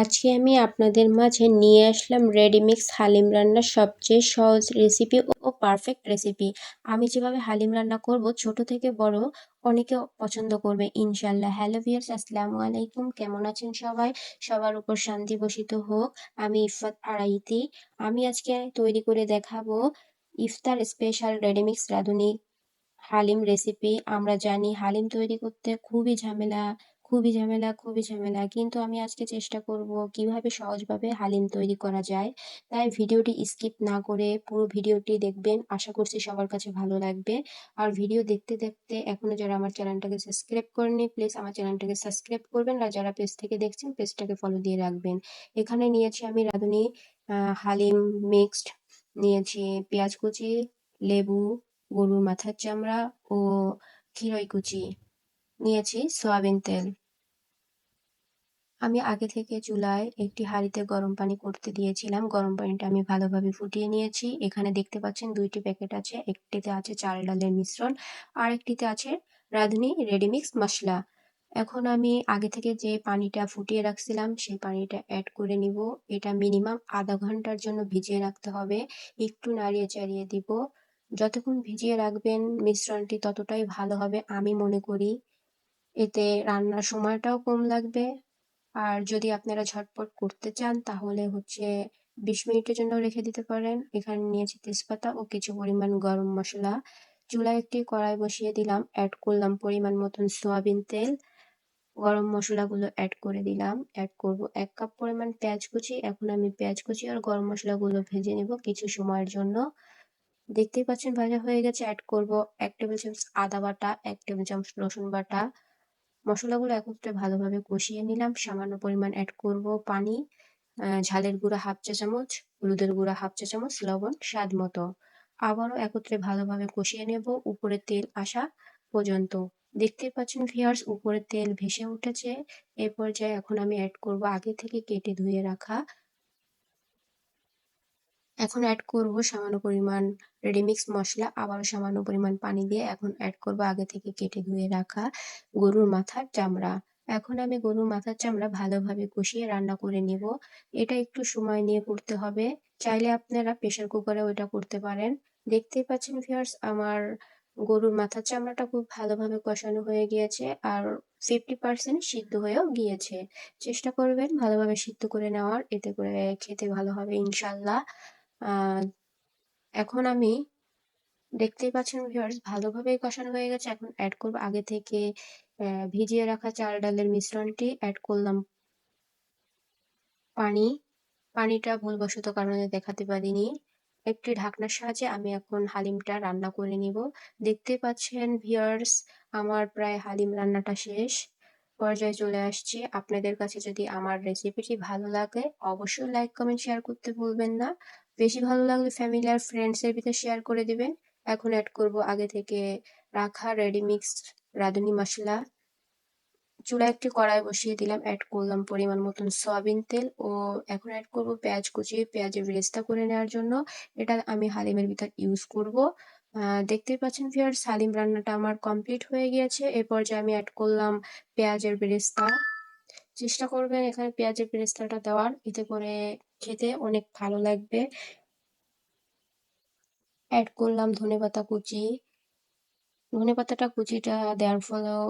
আজকে আমি আপনাদের মাঝে নিয়ে আসলাম রেডিমিক্স হালিম রান্নার সবচেয়ে সহজ রেসিপি ও পারফেক্ট রেসিপি আমি যেভাবে হালিম রান্না করব, ছোট থেকে বড় অনেকে পছন্দ করবে ইনশাল্লাহ হ্যালো ভিয়ার্স আসসালামু আলাইকুম। কেমন আছেন সবাই? সবার উপর শান্তি বসিত হোক। আমি ইফাত আড়াইতি আমি আজকে তৈরি করে দেখাবো ইফতার স্পেশাল রেডিমিক্স রাঁধুনি হালিম রেসিপি আমরা জানি হালিম তৈরি করতে খুবই ঝামেলা খুবই ঝামেলা খুবই ঝামেলা। কিন্তু আমি আজকে চেষ্টা করব কীভাবে সহজভাবে হালিম তৈরি করা যায়। তাই ভিডিওটি স্কিপ না করে পুরো ভিডিওটি দেখবেন। আশা করছি সবার কাছে ভালো লাগবে। আর ভিডিও দেখতে দেখতে এখনও যারা আমার চ্যানেলটাকে সাবস্ক্রাইব করেনি প্লিজ আমার চ্যানেলটাকে সাবস্ক্রাইব করবেন। আর যারা পেজ থেকে দেখছেন, পেজটাকে ফলো দিয়ে রাখবেন। এখানে নিয়েছি আমি রাঁধুনি হালিম মিক্সড। নিয়েছি পেঁয়াজ কুচি, লেবু, গরুর মাথার চামড়া ও ক্ষীরই কুচি। নিয়েছি সয়াবিন তেল। আমি আগে থেকে চুলায় একটি হাঁড়িতে গরম পানি করতে দিয়েছিলাম। গরম পানিটা আমি ভালোভাবে ফুটিয়ে নিয়েছি। এখানে দেখতে পাচ্ছেন দুইটি প্যাকেট আছে। একটিতে আছে চাল ডালের মিশ্রণ আর একটিতে আছে রাঁধুনি রেডিমিক্স মশলা। এখন আমি আগে থেকে যে পানিটা ফুটিয়ে রাখছিলাম, সেই পানিটা অ্যাড করে নিব। এটা মিনিমাম আধা ঘণ্টার জন্য ভিজিয়ে রাখতে হবে। একটু নাড়িয়ে চাড়িয়ে দিব। যতক্ষণ ভিজিয়ে রাখবেন, মিশ্রণটি ততটাই ভালো হবে আমি মনে করি। এতে রান্নার সময়টাও কম লাগবে। আর যদি আপনারা ঝটপট করতে চান, তাহলে হচ্ছে বিশ মিনিটের জন্য রেখে দিতে পারেন। এখানে নিয়েছি তেজপাতা ও কিছু পরিমাণ গরম মশলা। চুলায় একটি কড়াই বসিয়ে দিলাম অ্যাড করলাম পরিমাণ মতন সোয়াবিন তেল। গরম মশলাগুলো অ্যাড করে দিলাম। অ্যাড করব এক কাপ পরিমাণ পেঁয়াজ কুচি। এখন আমি পেঁয়াজ কুচি আর গরম মশলাগুলো ভেজে নেব কিছু সময়ের জন্য। দেখতেই পাচ্ছেন ভাজা হয়ে গেছে। অ্যাড করব এক টেবিল চামচ আদা বাটা, এক টেবিল চামচ রসুন বাটা। মশলাগুলো একত্রে ভালোভাবে কষিয়ে নিলাম। সামান্য পরিমাণ অ্যাড করব পানি ঝালের গুঁড়া হাফ চা চামচ, হলুদের গুঁড়া হাফ চা চামচ, লবণ, স্বাদ মতো। আবারও একত্রে ভালোভাবে কষিয়ে নেব উপরে তেল আসা পর্যন্ত। দেখতে পাচ্ছেন ভিয়ার্স উপরে তেল ভেসে উঠেছে। এ পর্যায়ে এখন আমি অ্যাড করব আগে থেকে কেটে ধুয়ে রাখা এখন অ্যাড করব সামান্য পরিমাণ রেডিমিক্স মশলা, আবারও সামান্য পরিমাণ পানি দিয়ে এখন অ্যাড করব আগে থেকে কেটে ধুয়ে রাখা গরুর মাথার চামড়া। এখন আমি গরুর মাথার চামড়া ভালোভাবে কষিয়ে রান্না করে নিব। এটা একটু সময় নিয়ে করতে হবে। চাইলে আপনারা প্রেশার কুকারে ওইটা করতে পারেন। দেখতেই পাচ্ছেন ভিউয়ার্স আমার গরুর মাথার চামড়াটা খুব ভালোভাবে কষানো হয়ে গিয়েছে আর ফিফটি পার্সেন্ট সিদ্ধ হয়েও গিয়েছে। চেষ্টা করবেন ভালোভাবে সিদ্ধ করে নেওয়ার, এতে করে খেতে ভালো হবে ইনশাল্লাহ। এখন আমি দেখতেই পাচ্ছেন ভিউয়ার্স ভালোভাবেই কষানো হয়ে গেছে। এখন অ্যাড করব আগে থেকে ভিজিয়ে রাখা চাল ডালের মিশ্রণটি অ্যাড করলাম পানি। পানিটা ভুলবশত কারণে দেখাতে পারিনি। একটি ঢাকনার সাহায্যে আমি এখন হালিমটা রান্না করে নিব। দেখতে পাচ্ছেন ভিউয়ার্স আমার প্রায় হালিম রান্নাটা শেষ। পর্যায়ে চলে আসছি। আপনাদের কাছে যদি আমার রেসিপিটি ভালো লাগে, অবশ্যই লাইক কমেন্ট শেয়ার করতে ভুলবেন না। বেশি ভালো লাগলে ফ্যামিলি আর ফ্রেন্ডসের ভিতরে শেয়ার করে দিবেন। এখন অ্যাড করব আগে থেকে রাখা রেডি মিক্স রাঁধুনি মশলা। চুলা একটি কড়াই বসিয়ে দিলাম অ্যাড করলাম পরিমাণ মতন সয়াবিন তেল ও এখন অ্যাড করব পেঁয়াজ কুচি। পেঁয়াজের ব্রেস্তা করে নেওয়ার জন্য এটা আমি হালিমের ভিতর ইউজ করব। দেখতেই পাচ্ছেন ফিয়ার সালিম রান্নাটা আমার কমপ্লিট হয়ে গিয়েছে। এ পর্যায়ে আমি অ্যাড করলাম পেঁয়াজের বেরেস্তা চেষ্টা করবেন এখানে পেঁয়াজের বেরেস্তাটা দেওয়ার। এতে করে খেতে অনেক ভালো লাগবে। অ্যাড করলাম ধনে পাতা কুচি। ধনে পাতাটা কুচিটা দেওয়ার ফলেও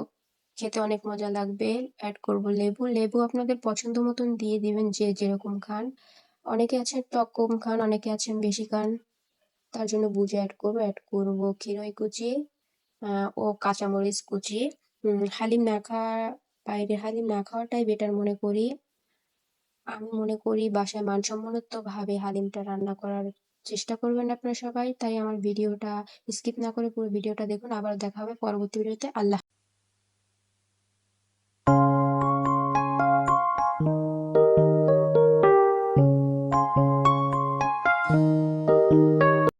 খেতে অনেক মজা লাগবে। অ্যাড করব লেবু। লেবু আপনাদের পছন্দ মতন দিয়ে দিবেন যে যেরকম খান। অনেকে আছেন টক কম খান, অনেকে আছেন বেশি খান। তার জন্য বুঝে অ্যাড করব। অ্যাড করব ক্ষীরই কুচি ও কাঁচামরিচ কুচি। হালিম না খাওয়া বাইরে হালিম না খাওয়াটাই বেটার মনে করি। আমি মনে করি বাসায় মানসম্মতভাবে হালিমটা রান্না করার চেষ্টা করবেন আপনারা সবাই। তাই আমার ভিডিওটা স্কিপ না করে পুরো ভিডিওটা দেখুন। আবার দেখা হবে পরবর্তী ভিডিওতে। আল্লাহ